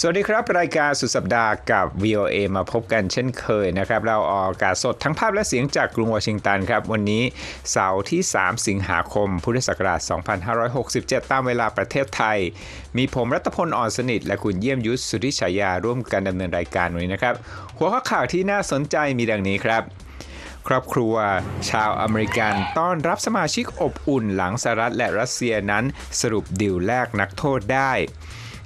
สวัสดีครับ รายการสุดสัปดาห์กับ VOA มาพบกันเช่นเคยนะครับ เราออกอากาศสดทั้งภาพและเสียงจากกรุงวอชิงตันครับ วันนี้เสาร์ที่ 3 สิงหาคม พุทธศักราช 2567 ตามเวลาประเทศไทย มีผมรัตพลอ่อนสนิท และคุณเยี่ยมยุทธสุธิฉายาร่วมกันดำเนินรายการวันนี้นะครับ หัวข้อข่าวที่น่าสนใจมีดังนี้ครับ ครอบครัว ชาวอเมริกันต้อนรับสมาชิกอบอุ่นหลังสหรัฐและรัสเซียนั้น สรุปดิวแลกนักโทษได้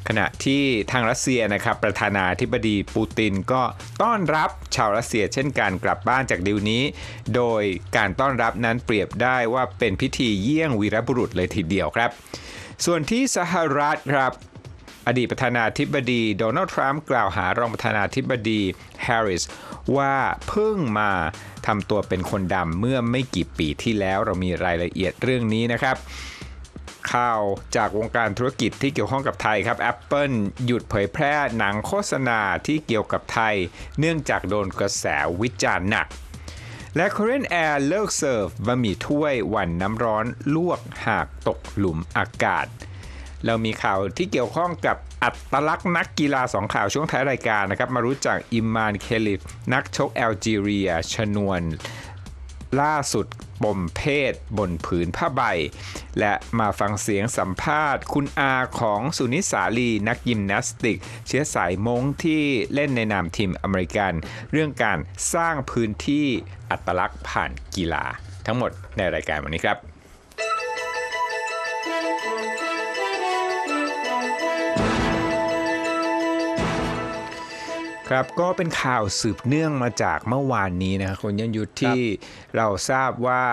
ขณะที่ทางรัสเซียนะครับประธานาธิบดีปูตินก็ต้อนรับชาวรัสเซียเช่นกันกลับบ้านจากดิวนี้ โดยการต้อนรับนั้นเปรียบได้ว่าเป็นพิธีเยี่ยงวีรบุรุษเลยทีเดียวครับ ส่วนที่สหรัฐครับอดีตประธานาธิบดีโดนัลด์ทรัมป์กล่าวหารองประธานาธิบดีแฮร์ริสว่าเพิ่งมาทำตัวเป็นคนดำเมื่อไม่กี่ปีที่แล้วเรามีรายละเอียดเรื่องนี้นะครับ ข่าวจากวงการธุรกิจที่เกี่ยวข้องกับไทยครับ Apple หยุดเผยแพร่หนังโฆษณาที่เกี่ยวกับไทย เนื่องจากโดนกระแสวิจารณ์หนัก และ Korean Air เลิกเสิร์ฟบะหมี่ถ้วยหวันน้ำร้อนลวกหากตกหลุมอากาศ เรามีข่าวที่เกี่ยวข้องกับอัตลักษณ์นักกีฬาสองข่าวช่วงท้ายรายการนะครับ มารู้จักอิมานเคลิฟนักชกแอลจีเรียชนวนล่าสุด ปมเพศบนผืนผ้าใบ และมาฟังเสียงสัมภาษณ์ คุณอาของสุนิสาลีนักยิมนาสติก เชื้อสายมงที่เล่นในนามทีมอเมริกัน เรื่องการสร้างพื้นที่อัตลักษณ์ผ่านกีฬา ทั้งหมดในรายการวันนี้ครับ ครับก็เป็นข่าวสืบเนื่องมาจากเมื่อวานนี้นะครับคุณยันยุทธที่เราทราบว่า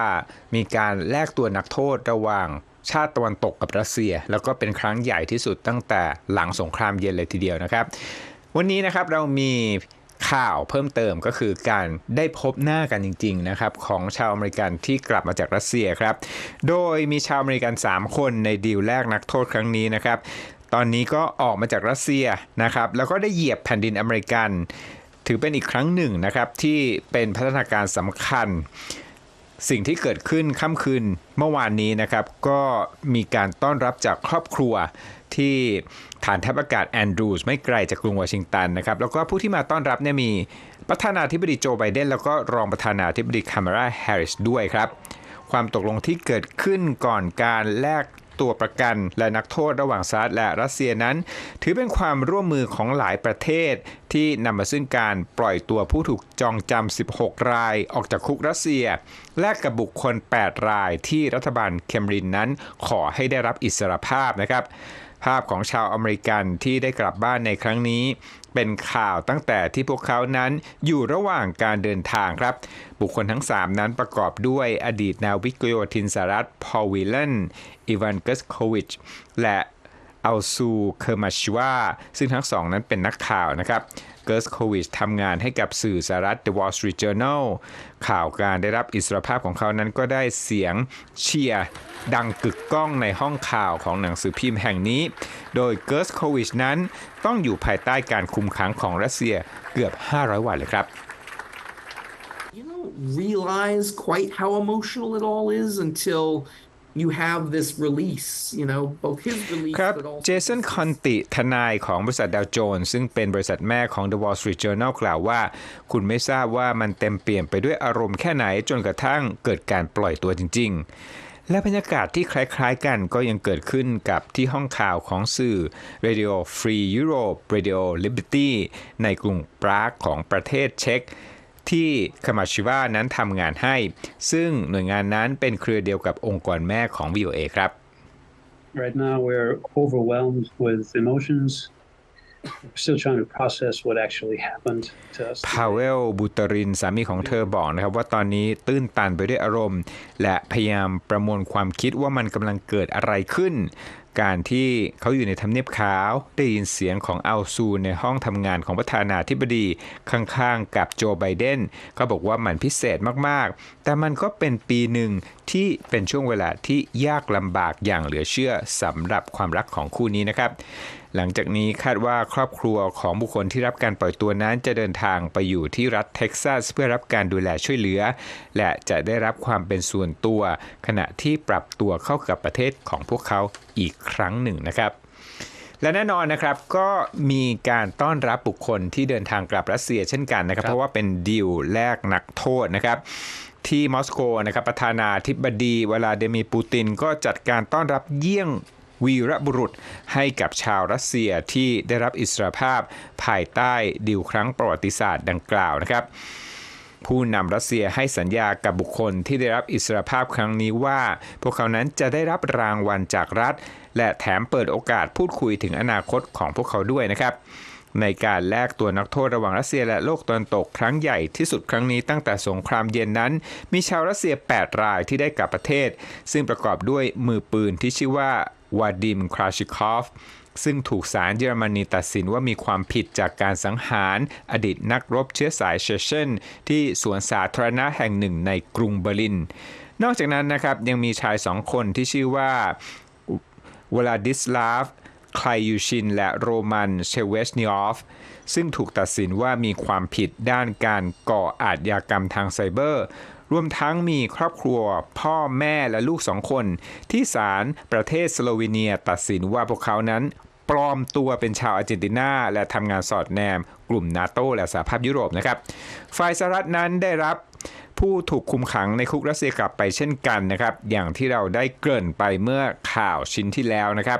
มีการแลกตัวนักโทษระหว่างชาติตะวันตกกับรัสเซีย แล้วก็เป็นครั้งใหญ่ที่สุดตั้งแต่หลังสงครามเย็นเลยทีเดียวนะครับ วันนี้นะครับเรามีข่าวเพิ่มเติมก็คือการได้พบหน้ากันจริง ๆ นะครับ ของชาวอเมริกันที่กลับมาจากรัสเซียครับ โดยมีชาวอเมริกัน 3 คนในดีลแรกนักโทษครั้งนี้นะครับ ตอนนี้ก็ออกมาจากรัสเซียนะครับ แล้วก็ได้เหยียบแผ่นดินอเมริกัน ถือเป็นอีกครั้งหนึ่งนะครับ ที่เป็นพัฒนาการสำคัญ สิ่งที่เกิดขึ้นค่ำคืนเมื่อวานนี้นะครับ ก็มีการต้อนรับจากครอบครัวที่ฐานทัพอากาศแอนดรูสไม่ไกลจากกรุงวอชิงตันนะครับ แล้วก็ผู้ที่มาต้อนรับเนี่ยมีประธานาธิบดีโจไบเดนแล้วก็รองประธานาธิบดีคามาราแฮร์ริสด้วยครับ ความตกลงที่เกิดขึ้นก่อนการแลก ตัวประกัน และนักโทษระหว่างสหรัฐและรัสเซียนั้น ถือเป็นความร่วมมือของหลายประเทศ ที่นำมาซึ่งการปล่อยตัวผู้ถูกจองจำ 16 รายออกจากคุกรัสเซีย แลกกับบุคคล 8 รายที่รัฐบาลเคมรินนั้น ขอให้ได้รับอิสรภาพนะครับภาพของชาวอเมริกันที่ได้กลับบ้านในครั้งนี้ เป็นข่าวตั้งแต่ที่พวกเขานั้นอยู่ระหว่างการเดินทางครับ บุคคลทั้ง 3 นั้นประกอบด้วยอดีตนาวิกโยธินสารัฐพอลวิลเลนอีวานเกสโควิชและอัลซูเคอร์มาชวาซึ่งทั้งสองนั้นเป็นนักข่าวนะครับ เกิร์สโควิชทำงานให้กับสื่อสหรัฐ The Wall Street Journal ข่าวการได้รับอิสรภาพของเขานั้นก็ได้เสียงเชียร์ดังกึกก้องในห้องข่าวของหนังสือพิมพ์แห่งนี้ โดยเกิร์สโควิชนั้นต้องอยู่ภายใต้การคุมขังของรัสเซียเกือบ 500 วันเลยครับ you don't realize quite how emotional it all is until you have this release, you know, both his release ครับ but also เจสัน คอนติ ทนายของบริษัทดาวโจนส์ซึ่งเป็นบริษัทแม่ของ The Wall Street Journal กล่าวว่า คุณไม่ทราบว่ามันเต็มเปี่ยมไปด้วยอารมณ์แค่ไหนจนกระทั่งเกิดการปล่อยตัวจริง ๆ และบรรยากาศที่คล้าย ๆ กันก็ยังเกิดขึ้นกับที่ห้องข่าวของสื่อ Radio Free Europe Radio Liberty ในกรุงปรากของประเทศเช็ก ที่คามาชิวานั้นทำงานให้ ซึ่งหน่วยงานนั้นเป็นเครือเดียวกับองค์กรแม่ของ VOA ครับ Right now, we're overwhelmed with emotions. We're still trying to process what actually happened to us. พาเวลบูตรินสามีของเธอบอกนะครับว่าตอนนี้ตื้นตันไปด้วยอารมณ์ และพยายามประมวลความคิดว่ามันกำลังเกิดอะไรขึ้น การที่เขาอยู่ในทำเนียบขาว ได้ยินเสียงของอัลซูในห้องทำงานของประธานาธิบดีข้างๆกับโจไบเดนเขาบอกว่ามันพิเศษมากๆ แต่มันก็เป็นปีหนึ่งที่เป็นช่วงเวลาที่ยากลำบากอย่างเหลือเชื่อสำหรับความรักของคู่นี้นะครับ หลังจากนี้คาดว่าครอบครัวของบุคคลที่รับการปล่อยตัวนั้นจะเดินทางไปอยู่ที่รัฐเท็กซัสเพื่อรับการดูแลช่วยเหลือ และจะได้รับความเป็นส่วนตัว ขณะที่ปรับตัวเข้ากับประเทศของพวกเขาอีกครั้งหนึ่งนะครับและแน่นอนนะครับก็มีการต้อนรับบุคคลที่เดินทางกลับรัสเซียเช่นกันนะครับครับเพราะว่าเป็นดีลแลกนักโทษนะครับ ที่มอสโกนะครับประธานาธิบดีวลาดิมีร์ปูตินก็จัดการต้อนรับเยี่ยง วีรบุรุษให้กับชาวรัสเซียที่ได้รับอิสรภาพภายใต้ดีลครั้งประวัติศาสตร์ดังกล่าวนะครับ ผู้นำรัสเซียให้สัญญากับบุคคลที่ได้รับอิสรภาพครั้งนี้ว่า พวกเขานั้นจะได้รับรางวัลจากรัฐ และแถมเปิดโอกาสพูดคุยถึงอนาคตของพวกเขาด้วยนะครับในการแลกตัวนักโทษระหว่างรัสเซียและโลกตะวันตกครั้งใหญ่ที่สุดครั้งนี้ตั้งแต่สงครามเย็นนั้น มีชาวรัสเซีย 8 รายที่ได้กลับประเทศ ซึ่งประกอบด้วยมือปืนที่ชื่อว่า วาดิมคราชิคอฟซึ่งถูกศาลเยอรมนีตัดสินว่ามีความผิดจากการสังหาร อดีตนักรบเชื้อสายเชเชนที่สวนสาธารณะแห่งหนึ่งในกรุงเบอร์ลิน นอกจากนั้นนะครับยังมีชายสองคนที่ชื่อว่าวลาดิสลาฟคลายยูชิน และโรมันเชเวชนิออฟซึ่งถูกตัดสินว่ามีความผิดด้านการก่ออาชญากรรมทางไซเบอร์ รวมทั้งมีครอบครัว พ่อแม่และลูกสองคน ที่ศาลประเทศสโลวีเนีย ตัดสินว่าพวกเขานั้น ปลอมตัวเป็นชาวอาร์เจนตินา และทำงานสอดแนม กลุ่มนาโตและสหภาพยุโรปนะครับฝ่ายสหรัฐนั้นได้รับผู้ถูกคุมขังในคุกรัสเซียกลับไปเช่นกันนะครับ อย่างที่เราได้เกริ่นไปเมื่อข่าวชิ้นที่แล้วนะครับ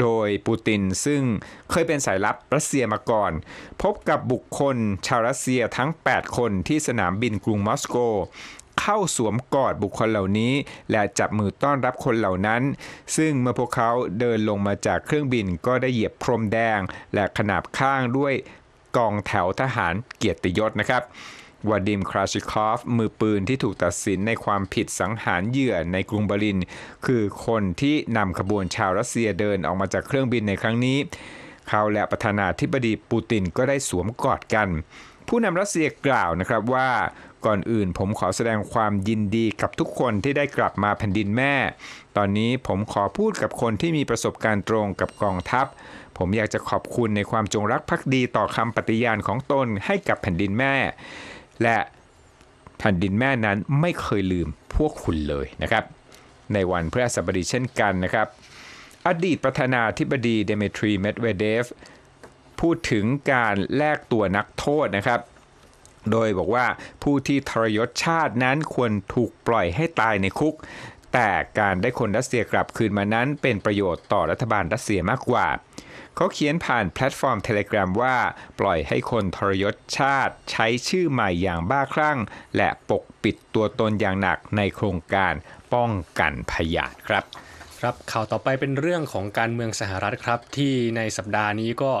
โดยปูตินซึ่งเคยเป็นสายลับรัสเซียมาก่อน พบกับบุคคลชาวรัสเซียทั้ง 8 คนที่สนามบินกรุงมอสโก เข้าสวมกอดบุคคลเหล่านี้ และจับมือต้อนรับคนเหล่านั้น ซึ่งเมื่อพวกเขาเดินลงมาจากเครื่องบินก็ได้เหยียบพรมแดง และขนาบข้างด้วยกองแถวทหารเกียรติยศนะครับวาดิมคราชิคอฟ มือปืนที่ถูกตัดสินในความผิดสังหารเหยื่อในกรุงเบอร์ลิน คือคนที่นำขบวนชาวรัสเซียเดินออกมาจากเครื่องบินในครั้งนี้ เขาและประธานาธิบดีปูตินก็ได้สวมกอดกัน ผู้นำรัสเซียกล่าวนะครับว่า ก่อนอื่น ผมขอแสดงความยินดีกับทุกคนที่ได้กลับมาแผ่นดินแม่ ตอนนี้ผมขอพูดกับคนที่มีประสบการณ์ตรงกับกองทัพ ผมอยากจะขอบคุณในความจงรักภักดีต่อคำปฏิญาณของตนให้กับแผ่นดินแม่ และแผ่นดินแม่นั้นไม่เคยลืมพวกคุณเลยนะครับ ในวันพฤหัสบดีเช่นกันนะครับ อดีตประธานาธิบดีเดเมทรีเมดเวเดฟพูดถึงการแลกตัวนักโทษนะครับ โดยบอกว่าผู้ที่ทรยศชาตินั้นควรถูกปล่อยให้ตายในคุก แต่การได้คนรัสเซียกลับคืนมานั้น เป็นประโยชน์ต่อรัฐบาลรัสเซียมากกว่า เขาเขียนผ่านแพลตฟอร์ม Telegram ว่าปล่อยให้คนทรยศชาติใช้ชื่อใหม่อย่างบ้าคลั่ง และปกปิดตัวตนอย่างหนักในโครงการป้องกันพยาธครับ ครับข่าวต่อไปเป็นเรื่องของการเมืองสหรัฐครับ ที่ในสัปดาห์นี้ก็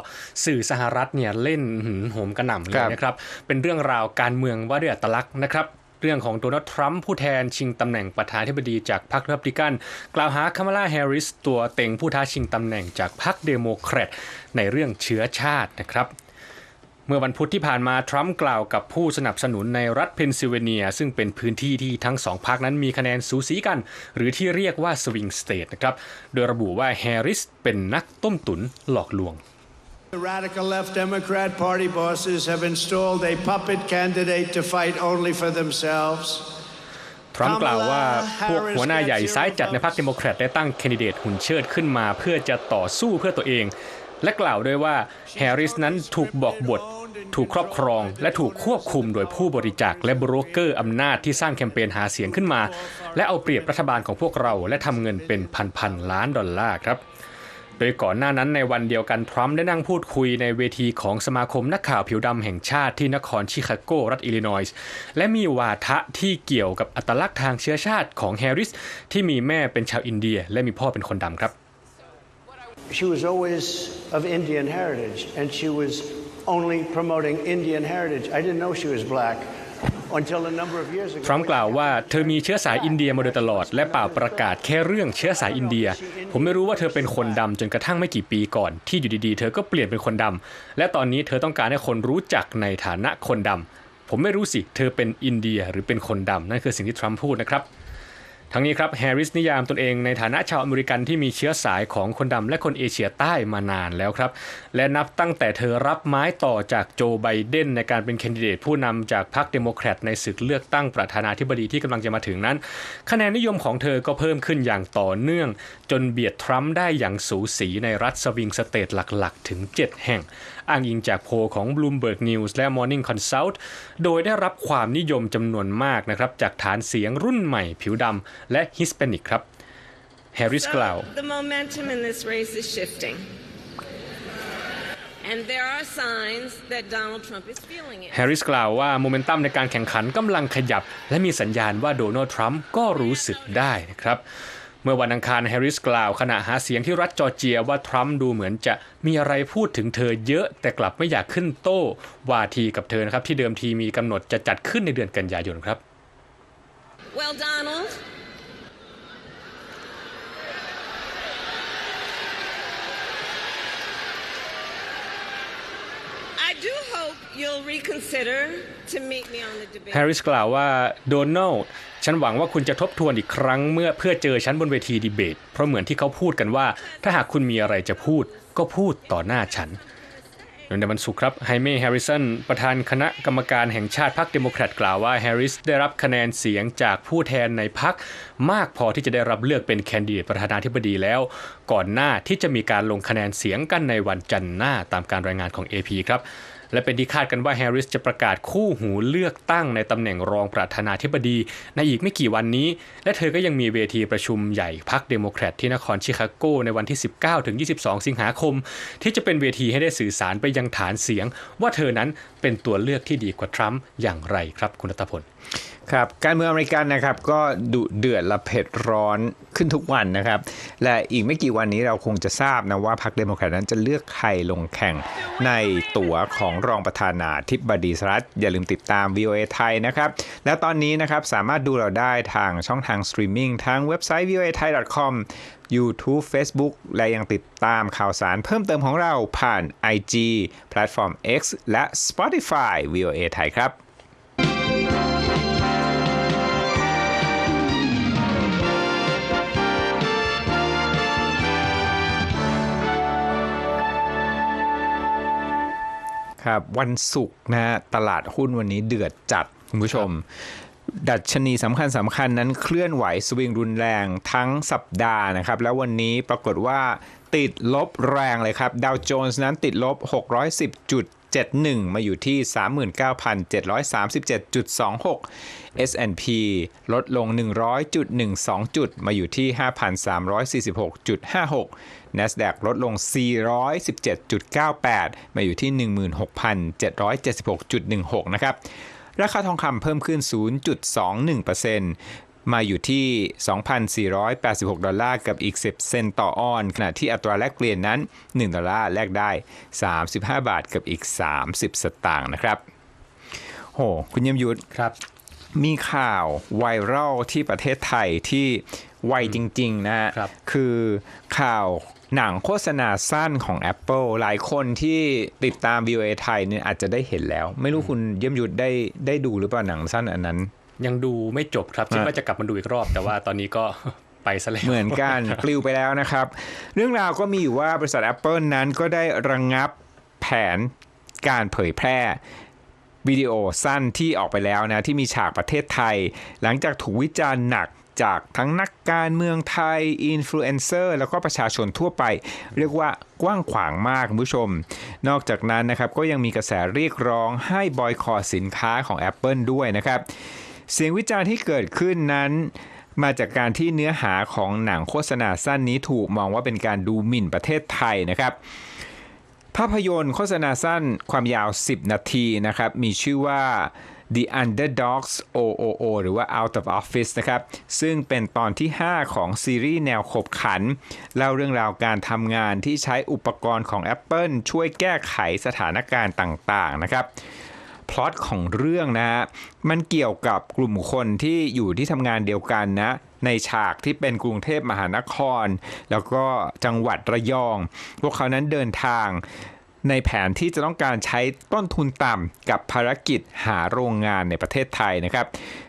สื่อสหรัฐเนี่ยเล่นหืมโหมกระหน่ำเลครัยบนะครับ เป็นเรื่องราวการเมืองว่าด้วยอัตลักษณ์นะครับเรื่องของโดนัลด์ทรัมป์ผู้แทนชิงตำแหน่งประธานาธิบดีจากพรรครีพับลิกัน กล่าวหาคามาลาแฮร์ริสตัวเต็งผู้ท้าชิงตำแหน่งจากพรรคเดโมแครตในเรื่องเชื้อชาตินะครับเมื่อวันพุธที่ผ่านมา ทรัมป์กล่าวกับผู้สนับสนุนในรัฐเพนซิลเวเนีย ซึ่งเป็นพื้นที่ที่ทั้งสองพรรคนั้นมีคะแนนสูสีกัน หรือที่เรียกว่าสวิงสเตทนะครับ โดยระบุว่าแฮร์ริสเป็นนักต้มตุ๋นหลอกลวง The radical left Democrat Party bosses have installed a puppet candidate to fight only for themselves. ทรัมป์กล่าวว่าพวกหัวหน้าใหญ่ซ้ายจัดในพรรคเดโมแครตได้ตั้งแคนดิเดตหุ่นเชิดขึ้นมาเพื่อจะต่อสู้เพื่อตัวเอง และกล่าวด้วยว่าแฮร์ริสนั้นถูกบอกบท ถูกครอบครอง และถูกควบคุมโดยผู้บริจาคและบรกเกอร์อำนาจที่สร้างแคมเปญหาเสียงขึ้นมา และเอาเปรียบรัฐบาลของพวกเรา และทำเงินเป็นพันๆล้านดอลลาร์ครับโดยก่อนหน้านั้นในวันเดียวกันทรัมป์ได้นั่งพูดคุยในเวทีของสมาคมนักข่าวผิวดำแห่งชาติที่นครชิคาโกรัฐอิลลินอยส์และมีวาทะที่เกี่ยวกับอัตลักษณ์ทางเชื้อชาติของแฮร์ริสที่มีแม่เป็นชาวอินเดีย และมีพ่อเป็นคนดำครับ She was always of Indian heritage, and she was only promoting Indian heritage. I didn't know she was black ทรัมป์กล่าวว่าเธอมีเชื้อสายอินเดียมาโดยตลอด และเปล่าประกาศแค่เรื่องเชื้อสายอินเดีย ผมไม่รู้ว่าเธอเป็นคนดำจนกระทั่งไม่กี่ปีก่อน ที่อยู่ดีๆ เธอก็เปลี่ยนเป็นคนดำและตอนนี้เธอต้องการให้คนรู้จักในฐานะคนดำผมไม่รู้สิ เธอเป็นอินเดียหรือเป็นคนดำนั่นคือสิ่งที่ทรัมป์พูดนะครับ ทั้งนี้ครับแฮร์ริสนิยามตนเองในฐานะชาวอเมริกันที่มีเชื้อสายของคนดำและคนเอเชียใต้มานานแล้วครับ และนับตั้งแต่เธอรับไม้ต่อจากโจไบเดนในการเป็นแคนดิเดตผู้นำจากพรรคเดโมแครตในศึกเลือกตั้งประธานาธิบดีที่กำลังจะมาถึงนั้น คะแนนนิยมของเธอก็เพิ่มขึ้นอย่างต่อเนื่อง จนเบียดทรัมป์ได้อย่างสูสีในรัฐสวิงสเตทหลักๆ ถึง 7 แห่ง อ้างอิงจากโพลของ Bloomberg News และ Morning Consult โดยได้รับความนิยมจำนวนมากนะครับจากฐานเสียงรุ่นใหม่ผิวดำและฮิสแปนิกครับแฮร์ริสกล่าว So the momentum in this race is shifting. And there are signs that Donald Trump is feeling it. แฮร์ริสกล่าวว่าโมเมนตัมในการแข่งขันกำลังขยับ และมีสัญญาณว่าโดนัลด์ทรัมป์ก็รู้สึกได้นะครับ เมื่อวันอังคารแฮร์ริสกล่าวขณะหาเสียงที่รัฐจอร์เจียว่าทรัมป์ดูเหมือนจะมีอะไรพูดถึงเธอเยอะ แต่กลับไม่อยากขึ้นโต้วาทีกับเธอนะครับที่เดิมทีมีกำหนดจะจัดขึ้นในเดือนกันยายนครับ Well, Donald, แฮร์ริสกล่าวว่าโดนัลด์ฉันหวังว่าคุณจะทบทวนอีกครั้งเมื่อเพื่อเจอฉันบนเวทีดีเบต เพราะเหมือนที่เขาพูดกันว่า ถ้าหากคุณมีอะไรจะพูด ก็พูดต่อหน้าฉันโดยในวันศุกร์ครับไฮเม่แฮร์ริสันประธานคณะกรรมการแห่งชาติพรรคเดโมแครตกล่าวว่าแฮร์ริสได้รับคะแนนเสียงจากผู้แทนในพรรคมากพอที่จะได้รับเลือกเป็นแคนดิเดตประธานาธิบดีแล้ว ก่อนหน้าที่จะมีการลงคะแนนเสียงกันในวันจันทร์หน้าตามการรายงานของ AP ครับ และเป็นที่คาดกันว่าแฮร์ริสจะประกาศคู่หูเลือกตั้งในตำแหน่งรองประธานาธิบดีในอีกไม่กี่วันนี้ และเธอก็ยังมีเวทีประชุมใหญ่พรรคเดโมแครตที่นครชิคาโกในวันที่ 19ถึง22 สิงหาคม ที่จะเป็นเวทีให้ได้สื่อสารไปยังฐานเสียง ว่าเธอนั้นเป็นตัวเลือกที่ดีกว่าทรัมป์อย่างไรครับคุณรัตพล ครับการเมืองอเมริกันนะครับก็ดุเดือดและเผ็ดร้อนขึ้นทุกวันนะครับ และอีกไม่กี่วันนี้เราคงจะทราบนะว่าพรรคเดโมแครตนั้นจะเลือกใครลงแข่งในตั๋วของรองประธานาธิบดีสหรัฐ อย่าลืมติดตาม VOA ไทยนะครับ และตอนนี้นะครับสามารถดูเราได้ทางช่องทางสตรีมมิ่งทางเว็บไซต์ voa thai com YouTube Facebook และยังติดตามข่าวสารเพิ่มเติมของเราผ่าน IG แพลตฟอร์ม X และ Spotify VOA ไทยครับ ครับวันศุกร์นะฮะตลาดหุ้นวันนี้เดือดจัดคุณผู้ชม ดัชนีสำคัญสำคัญนั้นเคลื่อนไหวสวิงรุนแรงทั้งสัปดาห์นะครับ แล้ววันนี้ปรากฏว่าติดลบแรงเลยครับ ดาวโจนส์นั้นติดลบ 610จุด71 มาอยู่ที่ 39,737.26 S&P ลดลง 100.12 จุด มาอยู่ที่ 5,346.56 NASDAQ ลดลง 417.98 มาอยู่ที่ 16,776.16 นะครับ ราคาทองคำเพิ่มขึ้น 0.21%มาอยู่ที่ 2,486 ดอลลาร์กับอีก 10 เซนต์ต่อออน ขณะที่อัตราแลกเปลี่ยนนั้น 1 ดอลลาร์แลกได้ 35 บาทกับอีก 30 สตางค์นะครับ โห คุณเยี่ยมยุทธครับ มีข่าวไวรัลที่ประเทศไทยที่ ไวจริง ๆ นะฮะครับคือข่าวหนังโฆษณาสั้นของ Apple หลายคนที่ติดตาม VOA ไทยเนี่ยอาจจะได้เห็นแล้ว ไม่รู้คุณเยี่ยมยุทธได้ได้ดูหรือเปล่าหนังสั้นอันนั้น ยังดูไม่จบครับคิดฮะว่าจะกลับมาดูอีกรอบ แต่ว่าตอนนี้ก็ไปซะแล้วเหมือนกันปลิวไปแล้วนะครับ เรื่องราวก็มีอยู่ว่าบริษัท Apple นั้นก็ได้ระงงับแผนการเผยแพร่วิดีโอสั้นที่ออกไปแล้วนะ ที่มีฉากประเทศไทย หลังจากถูกวิจารณ์หนัก จากทั้งนักการเมืองไทยอินฟลูเอนเซอร์แล้วก็ประชาชนทั่วไป เรียกว่ากว้างขวางมากคุณผู้ชม นอกจากนั้นนะครับก็ยังมีกระแสเรียกร้องให้บอยคอรสินค้าของ Apple ด้วยนะครับ เสียงวิจารณ์ที่เกิดขึ้นนั้นมาจากการที่เนื้อหาของหนังโฆษณาสั้นนี้ถูกมองว่าเป็นการดูหมิ่นประเทศไทยนะครับ ภาพยนตร์โฆษณาสั้นความยาว 10 นาทีนะครับ มีชื่อว่า The Underdogs OOO หรือว่า Out of Office นะครับ ซึ่งเป็นตอนที่ 5 ของซีรีส์แนวขบขัน เล่าเรื่องราวการทำงานที่ใช้อุปกรณ์ของ Apple ช่วยแก้ไขสถานการณ์ต่างๆ นะครับพล็อตของเรื่องนะฮะมันเกี่ยวกับกลุ่มคนที่อยู่ที่ทำงานเดียวกันนะ ในฉากที่เป็นกรุงเทพมหานคร แล้วก็จังหวัดระยอง พวกเขานั้นเดินทาง ในแผนที่จะต้องการใช้ต้นทุนต่ำกับภารกิจหาโรงงานในประเทศไทยนะครับ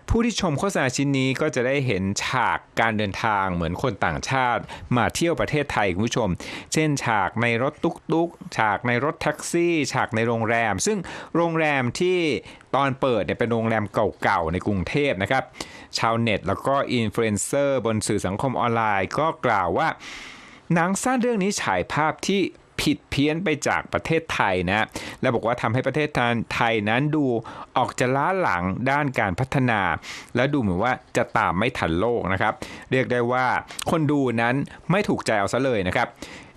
ผู้ที่ชมโฆษณาชิ้นนี้ก็จะได้เห็นฉากการเดินทางเหมือนคนต่างชาติ มาเที่ยวประเทศไทยคุณผู้ชม เช่น ฉากในรถตุ๊กฉากในรถแท็กซี่ ฉากในโรงแรม ซึ่งโรงแรมที่ตอนเปิดเนี่ยเป็นโรงแรมเก่าๆในกรุงเทพนะครับ ชาวเน็ตแล้วก็อินฟลูเอนเซอร์บนสื่อสังคมออนไลน์ ก็กล่าวว่าหนังสั้นเรื่องนี้ฉายภาพที่ ผิดเพี้ยนไปจากประเทศไทยนะและบอกว่าทำให้ประเทศไทยนั้นดูออกจะล้าหลังด้านการพัฒนา และดูเหมือนว่าจะตามไม่ทันโลกนะครับเรียกได้ว่าคนดูนั้นไม่ถูกใจเอาซะเลยนะครับ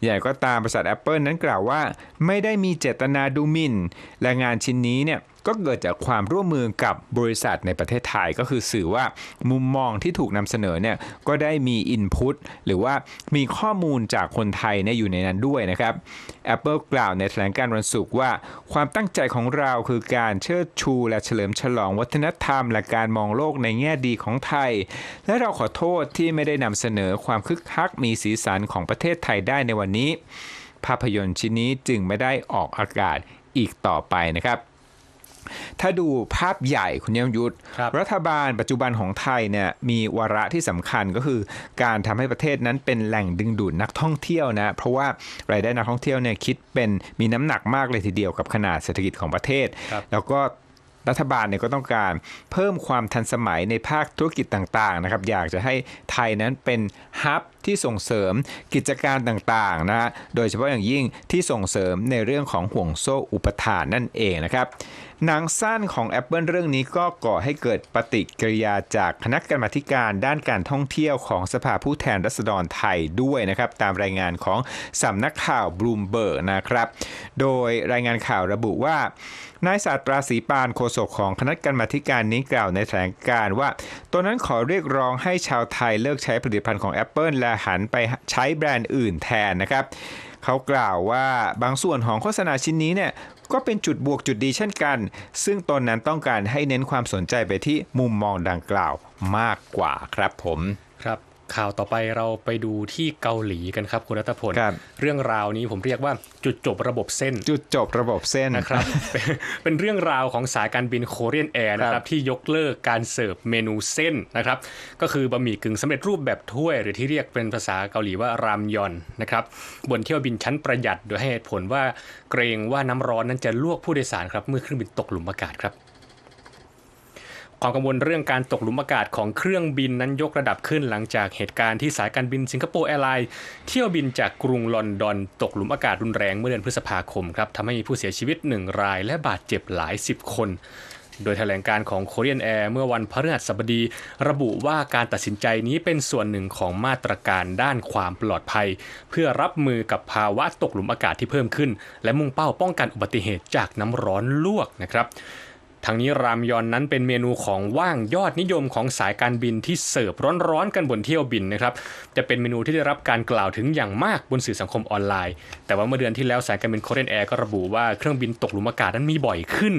ใหญ่ก็ตามบริษัท Apple นั้นกล่าวว่า ไม่ได้มีเจตนาดูหมิ่นและงานชิ้นนี้เนี่ย ก็เกิดจากความร่วมมือกับบริษัทในประเทศไทยก็คือสื่อว่ามุมมองที่ถูกนำเสนอเนี่ยก็ได้มีอินพุตหรือว่ามีข้อมูลจากคนไทยเนี่ยอยู่ในนั้นด้วยนะครับ Apple กล่าวในแถลงการวันศุกร์ว่า ความตั้งใจของเราคือการเชิดชูและเฉลิมฉลองวัฒนธรรม และการมองโลกในแง่ดีของไทย และเราขอโทษที่ไม่ได้นำเสนอความคึกคักมีสีสันของประเทศไทยได้ในวันนี้ ภาพยนตร์ชิ้นนี้จึงไม่ได้ออกอากาศอีกต่อไปนะครับ ถ้าดูภาพใหญ่คุณยงยุทธครับรัฐบาลปัจจุบันของไทยเนี่ยมีวาระที่สำคัญก็คือ การทำให้ประเทศนั้นเป็นแหล่งดึงดูดนักท่องเที่ยวนะเพราะว่ารายได้นักท่องเที่ยวเนี่ยคิดเป็นมีน้ำหนักมากเลยทีเดียวกับขนาดเศรษฐกิจของประเทศครับแล้วก็รัฐบาลเนี่ยก็ต้องการเพิ่มความทันสมัยในภาคธุรกิจต่างๆนะครับอยากจะให้ไทยนั้นเป็นฮับที่ส่งเสริมกิจการต่างๆนะฮะโดยเฉพาะอย่างยิ่งที่ส่งเสริมในเรื่องของห่วงโซ่อุปทานนั่นเองนะครับ หนังสั้นของ Apple เรื่องนี้ก็ก่อให้เกิดปฏิกิริยาจากคณะกรรมาการด้านการท่องเที่ยวของสภาผู้แทนรัษฎรไทยด้วยนะครับ ตามรายงานของสำนักข่าวบลูมเบิร์กนะครับ โดยรายงานข่าวระบุว่านายศาสตราศรีปานโฆษกของคณะกรรมาการนี้กล่าวในแถลงการว่าตัวนั้นขอเรียกร้องให้ชาวไทยเลิกใช้ผลิตภัณฑ์ของ Apple และหันไปใช้แบรนด์อื่นแทนนะครับ เขากล่าวว่าบางส่วนของโฆษณาชิ้นนี้เนี่ย ก็เป็นจุดบวกจุดดีเช่นกัน ซึ่งตนนั้นต้องการให้เน้นความสนใจไปที่มุมมองดังกล่าวมากกว่าครับผม ข่าวต่อไปเราไปดูที่เกาหลีกันครับคุณรัตพลครับเรื่องราวนี้ผมเรียกว่าจุดจบระบบเส้น จุดจบระบบเส้นนะครับ เป็นเป็นเรื่องราวของสายการบินโคเรียนแอร์นะคครัรับบที่ยกเลิกการเสิร์ฟเมนูเส้นนะครับ ก็คือบะหมี่กึ่งสำเร็จรูปแบบถ้วย หรือที่เรียกเป็นภาษาเกาหลีว่ารามยอนนะครับบนเที่ยวบินชั้นประหยัดโดยให้เหตุผลว่าเกรงว่าน้ำร้อนนั้นจะลวกผู้โดยสารครับเมื่อเครื่องบินตกหลุมอากาศครับ ความกังวลเรื่องการตกหลุมอากาศของเครื่องบินนั้นยกระดับขึ้นหลังจากเหตุการณ์ที่สายการบินสิงคโปร์แอร์ไลน์เที่ยวบินจากกรุงลอนดอนตกหลุมอากาศรุนแรงเมื่อเดือนพฤษภาคมครับทำให้มีผู้เสียชีวิต 1 รายและบาดเจ็บหลาย 10 คน โดยแถลงการของ Korean Air เมื่อวันพฤหัสบดี ระบุว่าการตัดสินใจนี้เป็นส่วนหนึ่งของมาตรการด้านความปลอดภัย เพื่อรับมือกับภาวะตกหลุมอากาศที่เพิ่มขึ้น และมุ่งเป้าป้องกันอุบัติเหตุจากน้ำร้อนลวกนะครับ ทั้งนี้รามยอนนั้นเป็นเมนูของว่างยอดนิยมของสายการบินที่เสิร์ฟร้อนๆกันบนเที่ยวบินนะครับจะเป็นเมนูที่ได้รับการกล่าวถึงอย่างมากบนสื่อสังคมออนไลน์ แต่ว่าเมื่อเดือนที่แล้วสายการบินโคเรนแอร์ก็ระบุว่าเครื่องบินตกหลุมอากาศนั้นมีบ่อยขึ้น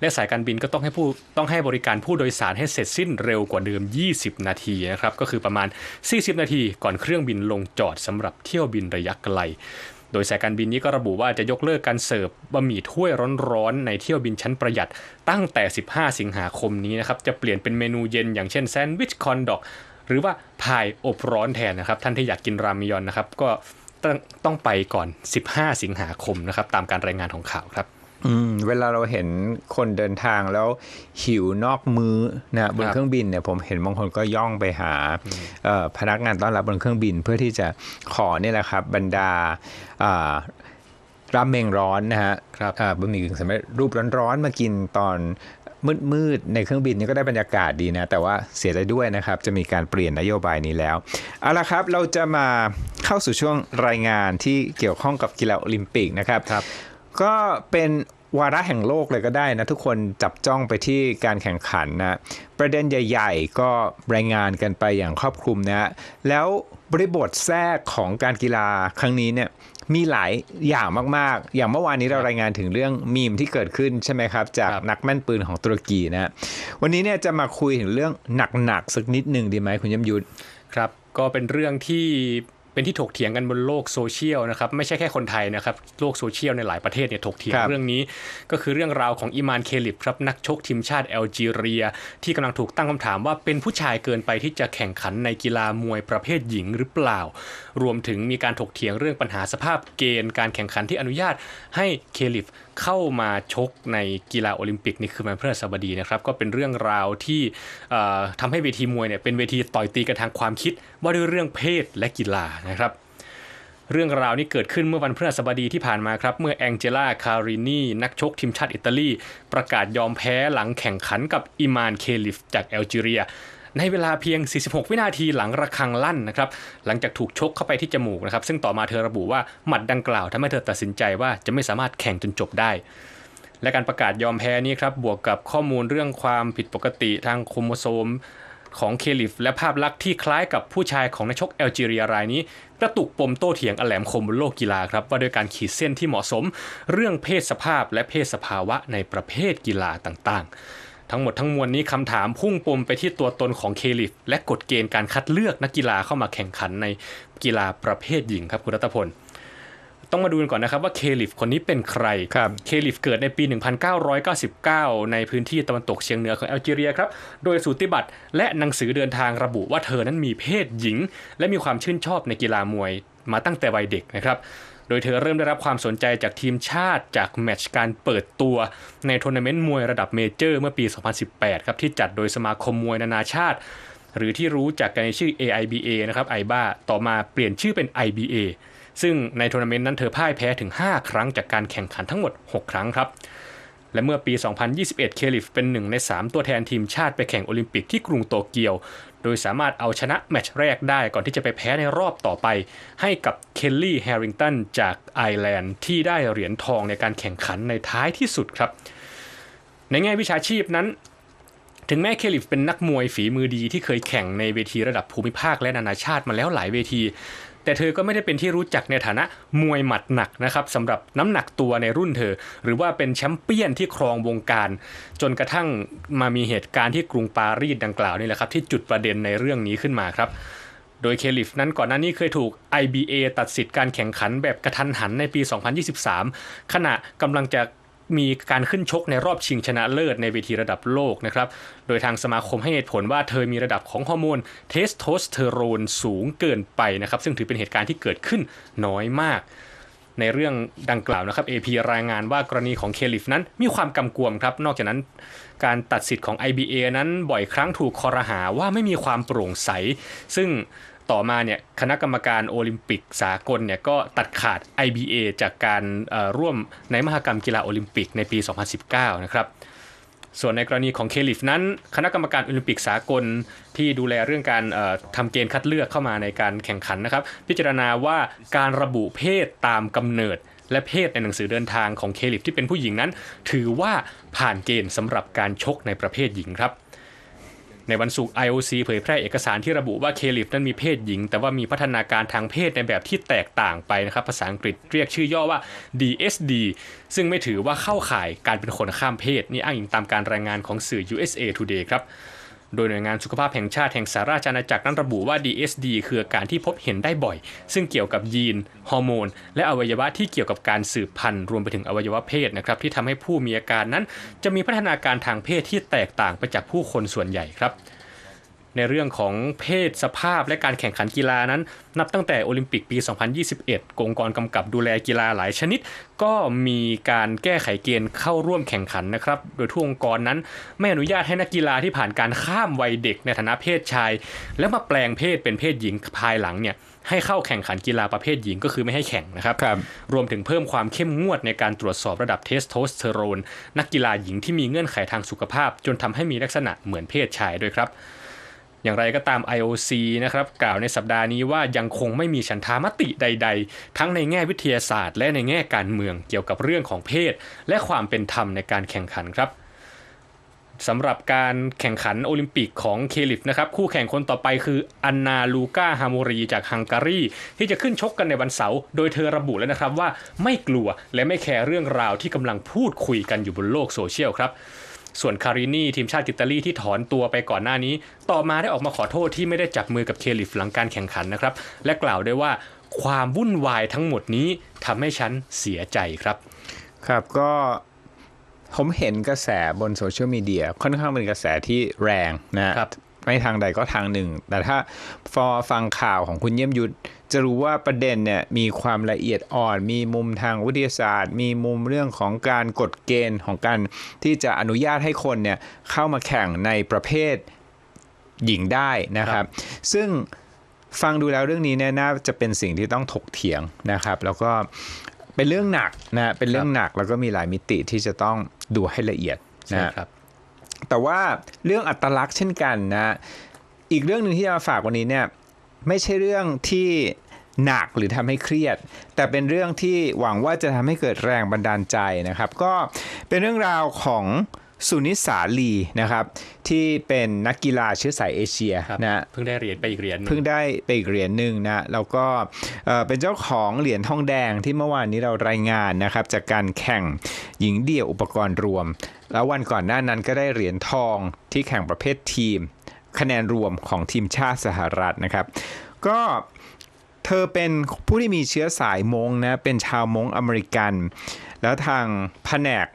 และสายการบินก็ต้องให้ผู้ต้องให้บริการผู้โดยสารให้เสร็จสิ้นเร็วกว่าเดิม 20 นาทีนะครับก็คือประมาณ 40 นาทีก่อนเครื่องบินลงจอดสำหรับเที่ยวบินระยะไกล โดยสายการบินนี้ก็ระบุว่าจะยกเลิกการเสิร์ฟบะหมี่ถ้วยร้อนๆในเที่ยวบินชั้นประหยัดตั้งแต่ 15 สิงหาคมนี้นะครับจะเปลี่ยนเป็นเมนูเย็นอย่างเช่นแซนด์วิชคอนดอกหรือว่าพายอบร้อนแทนนะครับ ท่านที่อยากกินรามยอนนะครับก็ต้องต้องไปก่อน 15 สิงหาคมนะครับตามการรายงานของข่าวครับ เวลาเราเห็นคนเดินทางแล้วหิวนอกมื้อนะบนครับเครื่องบินเนี่ยผมเห็นบางคนก็ย่องไปหาเอ่อพนักงานต้อนรับบนเครื่องบินเพื่อที่จะขอเนี่ยแหละครับบรรดาอ่ารามเมงร้อนนะฮะครับอ่าบะหมี่กึ่งสำเร็จรูปร้อนๆมากินตอนมืดๆในเครื่องบินนี่ก็ได้บรรยากาศดีนะ แต่ว่าเสียใจด้วยนะครับ จะมีการเปลี่ยนนโยบายนี้แล้วเอาละครับเราจะมาเข้าสู่ช่วงรายงานที่เกี่ยวข้องกับกีฬาโอลิมปิกนะครับครับ ก็เป็นวาระแห่งโลกเลยก็ได้นะทุกคนจับจ้องไปที่การแข่งขันนะประเด็นใหญ่ ๆ ก็รายงานกันไปอย่างครอบคลุมนะแล้วบริบทแทรกของการกีฬาครั้งนี้เนี่ยมีหลายอย่างมากๆ อย่างเมื่อวานนี้เรารายงานถึงเรื่องมีมที่เกิดขึ้นใช่ไหมครับ จากครับนักแม่นปืนของตุรกีนะวันนี้เนี่ยจะมาคุยถึงเรื่องหนักๆสักนิดหนึ่งดีไหมคุณยมยุทธครับ ก็เป็นเรื่องที่ เป็นที่ถกเถียงกันบนโลกโซเชียลนะครับไม่ใช่แค่คนไทยนะครับโลกโซเชียลในหลายประเทศเนี่ยถกเถียงครับเรื่องนี้ ก็คือเรื่องราวของอิมานเคลิฟครับนักชกทีมชาติแอลจีเรีย ที่กำลังถูกตั้งคำถามว่าเป็นผู้ชายเกินไปที่จะแข่งขันในกีฬามวยประเภทหญิงหรือเปล่า รวมถึงมีการถกเถียงเรื่องปัญหาสภาพเกณฑ์การแข่งขันที่อนุญาตให้เคลิฟเข้ามาชกในกีฬาโอลิมปิกในคืนวันพฤหัสบดีนะครับก็เป็นเรื่องราวที่เอ่อทำให้เวทีมวยเนี่ยเป็นเวทีต่อยตีกันทางความคิดว่าด้วยเรื่องเพศและกีฬานะครับเรื่องราวนี้เกิดขึ้นเมื่อวันพฤหัสบดีที่ผ่านมาครับ เมื่อแองเจล่า คารินีนักชกทีมชาติอิตาลี ประกาศยอมแพ้หลังแข่งขันกับอิมานเคลิฟจากแอลจีเรีย ในเวลาเพียง 46 วินาทีหลังระฆังลั่นนะครับหลังจากถูกชกเข้าไปที่จมูกนะครับซึ่งต่อมาเธอระบุว่าหมัดดังกล่าวทำให้เธอตัดสินใจว่าจะไม่สามารถแข่งจนจบได้ และการประกาศยอมแพ้นี้ครับบวกกับข้อมูลเรื่องความผิดปกติทางโครโมโซมของเคลิฟและภาพลักษณ์ที่คล้ายกับผู้ชายของนักชกแอลจีเรียรายนี้ กระตุกปมโต้เถียงอแหลมคมบนโลกกีฬาครับ ว่าด้วยการขีดเส้นที่เหมาะสม เรื่องเพศสภาพและเพศสภาวะในประเภทกีฬาต่างๆ ทั้งหมดทั้งมวลนี้คำถามพุ่งปมไปที่ตัวตนของเคลิฟและกฎเกณฑ์การคัดเลือกนักกีฬาเข้ามาแข่งขันในกีฬาประเภทหญิงครับคุณรัตพลต้องมาดูกันก่อนนะครับว่าเคลิฟคนนี้เป็นใครครับเคลิฟเกิดในปี 1999 ในพื้นที่ตะวันตกเฉียงเหนือของแอลจีเรียครับ โดยสูติบัตรและหนังสือเดินทางระบุว่าเธอนั้นมีเพศหญิง และมีความชื่นชอบในกีฬามวยมาตั้งแต่วัยเด็กนะครับ โดยเธอเริ่มได้รับความสนใจจากทีมชาติจากแมตช์การเปิดตัวในทัวร์นาเมนต์มวยระดับเมเจอร์เมื่อปี 2018 ครับที่จัดโดยสมาคมมวยนานาชาติ หรือที่รู้จักกันในชื่อ AIBA นะครับไอบ้าต่อมาเปลี่ยนชื่อเป็น IBA ซึ่งในทัวร์นาเมนต์นั้นเธอพ่ายแพ้ถึง 5 ครั้งจากการแข่งขันทั้งหมด 6 ครั้งครับ และเมื่อปี 2021 เคลิฟเป็นหนึ่งใน 3 ตัวแทนทีมชาติไปแข่งโอลิมปิกที่กรุงโตเกียว โดยสามารถเอาชนะแมตช์แรกได้ก่อนที่จะไปแพ้ในรอบต่อไป ให้กับเคลลี่แฮริงตันจากไอร์แลนด์ที่ได้เหรียญทองในการแข่งขันในท้ายที่สุดครับ ในแง่วิชาชีพนั้นถึงแม้เคลิฟเป็นนักมวยฝีมือดีที่เคยแข่งในเวทีระดับภูมิภาคและนานาชาติมาแล้วหลายเวที แต่เธอก็ไม่ได้เป็นที่รู้จักในฐานะมวยหมัดหนักนะครับสำหรับน้ำหนักตัวในรุ่นเธอ หรือว่าเป็นแชมเปี้ยนที่ครองวงการ จนกระทั่งมามีเหตุการณ์ที่กรุงปารีสดังกล่าวนี่แหละครับที่จุดประเด็นในเรื่องนี้ขึ้นมาครับโดยเคลิฟนั้นก่อนหน้านี้เคยถูก IBA ตัดสิทธิ์การแข่งขันแบบกระทันหันในปี 2023 ขณะกำลังจะ มีการขึ้นชกในรอบชิงชนะเลิศในเวทีระดับโลกนะครับ โดยทางสมาคมให้เหตุผลว่าเธอมีระดับของฮอร์โมนเทสโทสเตอโรนสูงเกินไปนะครับ ซึ่งถือเป็นเหตุการณ์ที่เกิดขึ้นน้อยมาก ในเรื่องดังกล่าวนะครับ AP รายงานว่ากรณีของเคลิฟนั้นมีความกำกวมครับ นอกจากนั้นการตัดสิทธิ์ของ IBA นั้นบ่อยครั้งถูกคอรหาว่าไม่มีความโปร่งใส ซึ่ง ต่อมาเนี่ยคณะกรรมการโอลิมปิกสากลเนี่ยก็ตัดขาด IBA จากการร่วมในมหกรรมกีฬาโอลิมปิกในปี 2019 นะครับส่วนในกรณีของเคลิฟนั้น คณะกรรมการโอลิมปิกสากลที่ดูแลเรื่องการเอ่อทำเกณฑ์คัดเลือกเข้ามาในการแข่งขันนะครับ พิจารณาว่าการระบุเพศตามกำเนิด และเพศในหนังสือเดินทางของเคลิฟที่เป็นผู้หญิงนั้น ถือว่าผ่านเกณฑ์สำหรับการชกในประเภทหญิงครับ ในวันศุกร์ IOC เผยแพร่เอกสารที่ระบุว่าเคลิฟนั้นมีเพศหญิง แต่ว่ามีพัฒนาการทางเพศในแบบที่แตกต่างไปนะครับภาษาอังกฤษเรียกชื่อย่อว่า DSD ซึ่งไม่ถือว่าเข้าข่ายการเป็นคนข้ามเพศ นี่อ้างอิงตามการรายงานของสื่อ USA Today ครับ โดยหน่วยงานสุขภาพแห่งชาติแห่งสหราชอาณาจักรนั้นระบุว่า DSD คืออาการที่พบเห็นได้บ่อย ซึ่งเกี่ยวกับยีน ฮอร์โมน และอวัยวะที่เกี่ยวกับการสืบพันธุ์ รวมไปถึงอวัยวะเพศนะครับที่ทำให้ผู้มีอาการนั้น จะมีพัฒนาการทางเพศที่แตกต่างไปจากผู้คนส่วนใหญ่ครับ ในเรื่องของเพศสภาพและการแข่งขันกีฬานั้น นับตั้งแต่โอลิมปิกปี 2021 องค์กรกำกับดูแลกีฬาหลายชนิด ก็มีการแก้ไขเกณฑ์เข้าร่วมแข่งขันนะครับ โดยทุกองค์กรนั้น ไม่อนุญาตให้นักกีฬาที่ผ่านการข้ามวัยเด็กในฐานะเพศชาย แล้วมาแปลงเพศเป็นเพศหญิงภายหลังเนี่ยให้เข้าแข่งขันกีฬาประเภทหญิงก็คือไม่ให้แข่งนะครับครับรวมถึงเพิ่มความเข้มงวดในการตรวจสอบระดับเทสโทสเตอโรน นักกีฬาหญิงที่มีเงื่อนไขทางสุขภาพ จนทำให้มีลักษณะเหมือนเพศชายด้วยครับ อย่างไรก็ตาม IOC นะครับกล่าวในสัปดาห์นี้ว่ายังคงไม่มีฉันทามติใด ๆ ทั้งในแง่วิทยาศาสตร์ และในแง่การเมืองเกี่ยวกับเรื่องของเพศ และความเป็นธรรมในการแข่งขันครับสำหรับการแข่งขันโอลิมปิกของเคลิฟนะครับคู่แข่งคนต่อไปคืออันนาลูกาฮาโมรีจากฮังการีที่จะขึ้นชกกันในวันเสาร์โดยเธอระบุแล้วนะครับว่าไม่กลัวและไม่แคร์เรื่องราวที่กำลังพูดคุยกันอยู่บนโลกโซเชียลครับ ส่วนคารินีทีมชาติอิตาลีที่ถอนตัวไปก่อนหน้านี้ ต่อมาได้ออกมาขอโทษที่ไม่ได้จับมือกับเคลิฟหลังการแข่งขันนะครับ และกล่าวด้วยว่าความวุ่นวายทั้งหมดนี้ทำให้ฉันเสียใจครับ ครับก็ผมเห็นกระแสบนโซเชียลมีเดียค่อนข้างเป็นกระแสที่แรงนะครับไม่ทางใดก็ทางหนึ่ง แต่ถ้าฟอฟังข่าวของคุณเยี่ยมยุทธ จะรู้ว่าประเด็นเนี่ยมีความละเอียดอ่อน มีมุมทางวิทยาศาสตร์ มีมุมเรื่องของการกฎเกณฑ์ของการที่จะอนุญาตให้คนเนี่ยเข้ามาแข่งในประเภทหญิงได้นะครับ ซึ่งฟังดูแล้วเรื่องนี้เนี่ยน่าจะเป็นสิ่งที่ต้องถกเถียงนะครับ แล้วก็เป็นเรื่องหนักนะเป็นเรื่องหนักแล้วก็มีหลายมิติที่จะต้องดูให้ละเอียดใช่นะครับ แต่ว่าเรื่องอัตลักษณ์เช่นกันนะ อีกเรื่องหนึ่งที่จะมาฝากวันนี้เนี่ยไม่ใช่เรื่องที่ หนักหรือทำให้เครียด แต่เป็นเรื่องที่หวังว่าจะทำให้เกิดแรงบันดาลใจนะครับ ก็เป็นเรื่องราวของสุนิสาลีนะครับที่เป็นนักกีฬาเชื้อสายเอเชียครับนะเพิ่งได้เหรียญไปอีกเหรียญหนึ่งเพิ่งได้ไปอีกเหรียญหนึ่งนะแล้วก็เอ่อเป็นเจ้าของเหรียญทองแดงที่เมื่อวานนี้เรารายงานนะครับจากการแข่งหญิงเดี่ยวอุปกรณ์รวม แล้ววันก่อนหน้านั้นก็ได้เหรียญทองที่แข่งประเภททีม คะแนนรวมของทีมชาติสหรัฐนะครับ ก็ เธอเป็นผู้ที่มีเชื้อสายมงนะ เป็นชาวมงอเมริกัน แล้วทางแผนก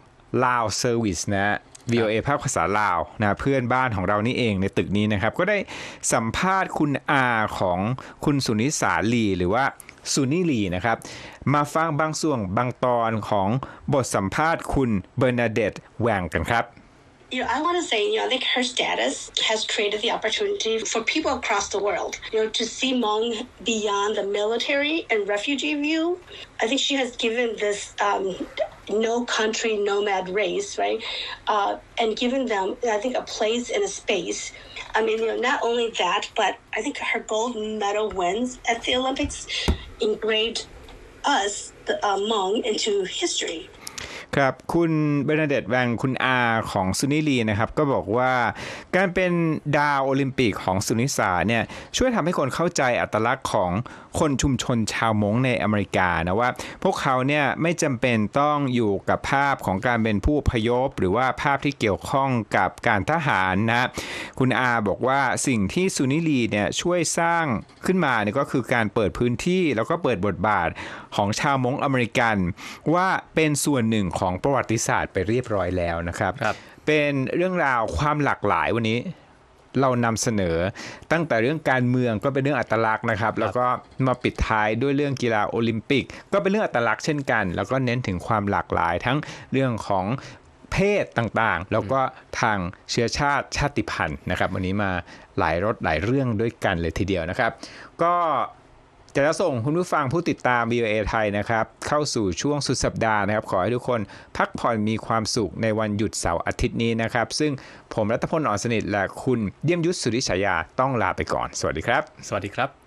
ลาวเซอร์วิสนะ VOA ภาคภาษาลาวนะเพื่อนบ้านของเรานี่เองในตึกนี้นะครับ ก็ได้สัมภาษณ์คุณอาของคุณสุนิสาลีหรือว่าสุนิลีนะครับ มาฟังบางส่วนบางตอนของบทสัมภาษณ์คุณเบอร์นาเดตแหวงกันครับ You know, I want to say, you know, I think her status has created the opportunity for people across the world, you know, to see Hmong beyond the military and refugee view. I think she has given this um, no country nomad race, right, uh, and given them, I think, a place and a space. I mean, you know, not only that, but I think her gold medal wins at the Olympics engraved us, the uh, Hmong, into history. ครับ คุณเบรนเดตแวงคุณอาของซุนิลีนะครับ ก็บอกว่าการเป็นดาวโอลิมปิกของสุนิสาเนี่ยช่วยทำให้คนเข้าใจอัตลักษณ์ของคนชุมชนชาวมงในอเมริกานะว่า พวกเขาเนี่ยไม่จำเป็นต้องอยู่กับภาพของการเป็นผู้พยพ หรือว่าภาพที่เกี่ยวข้องกับการทหารนะคุณอาบอกว่าสิ่งที่ซุนิลีเนี่ยช่วยสร้างขึ้นมาเนี่ยก็คือการเปิดพื้นที่แล้วก็เปิดบทบาทของชาวมงอเมริกัน ว่าเป็นส่วนหนึ่งของประวัติศาสตร์ไปเรียบร้อยแล้วนะครับครับเป็นเรื่องราวความหลากหลายวันนี้เรานำเสนอตั้งแต่เรื่องการเมืองก็เป็นเรื่องอัตลักษณ์นะครับ แล้วก็มาปิดท้ายด้วยเรื่องกีฬาโอลิมปิก ก็เป็นเรื่องอัตลักษณ์เช่นกัน แล้วก็เน้นถึงความหลากหลายทั้งเรื่องของเพศต่างๆ แล้วก็ทางเชื้อชาติชาติพันธุ์นะครับ วันนี้มาหลายรสหลายเรื่องด้วยกันเลยทีเดียวนะครับ ก็ จะส่งคุณผู้ฟังผู้ติดตาม VOA ไทยนะครับ เข้าสู่ช่วงสุดสัปดาห์นะครับ ขอให้ทุกคนพักผ่อนมีความสุขในวันหยุดเสาร์อาทิตย์นี้นะครับ ซึ่งผมรัตพลอ่อนสนิทและคุณเยี่ยมยุทธสุริฉายาต้องลาไปก่อน สวัสดีครับ สวัสดีครับ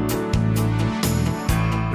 ม